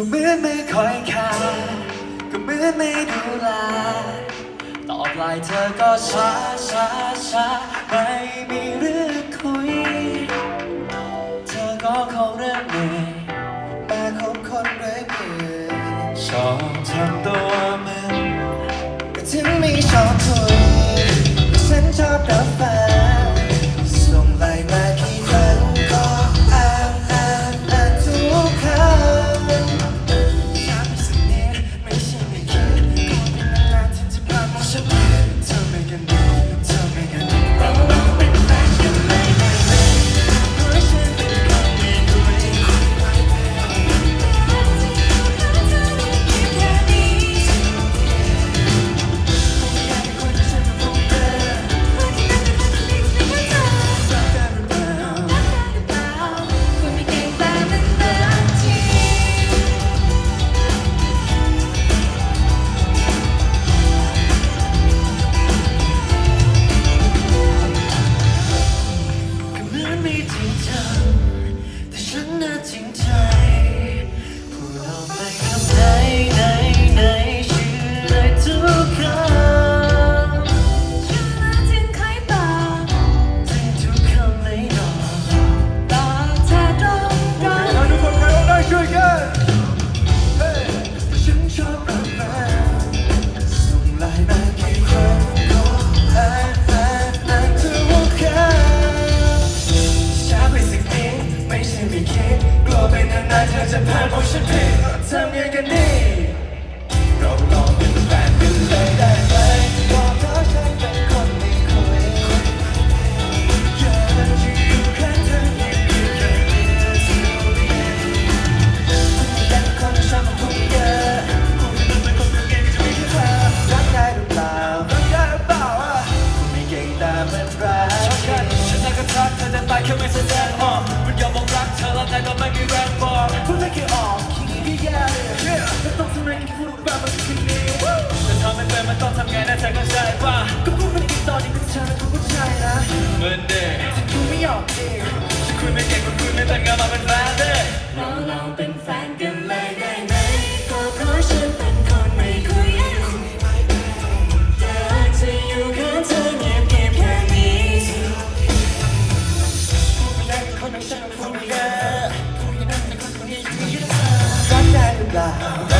็เหมือนไม่คอยค่าก็เหมือนไม่ดูแลตอบไลน์เธอก็ช้าช้าช้าไม่มีเรื่อง จะพาดเพราะฉันผิดทำไงกันดีเราลองเป็นแฟนกันเลยได้ไหมบอกเราะฉันเป็นคนม่คุยอยากอยู่ข้างธออยู่ข้างเธอที่เดียนคุณเป็คนชอบมาคุยเยอะคุณเป็นคนเก่งจะมีแค่เธอรักได้หรือเปล่ารักได้หรือเปล่าคุณไม่เก่งต่เป็นรักฉันได้ก็ทักเธอแต่ไปแค่ไม่สน พูดแบบมันทำให้เป็มัต้องทำไงนะเธอเข้าใปะก็พูดมันอีตอนนี้คือเธอทุกผู้ชนะเมือเด็กฉันคุไม่ออกเอฉันคุยไม่เก่งคุยไม่แต่งงานมาเป็นแฟลยเราเราเป็นแฟนกันเลยได้ไหมก็เพราะฉันเป็นคนไม่คุยอยากจะอยู่ข้างเธอเงียเงียบแค่นี้คนนั้นฉันคงไม่ได้คนนั้นคนนี้คือเธรักได้หรือเลา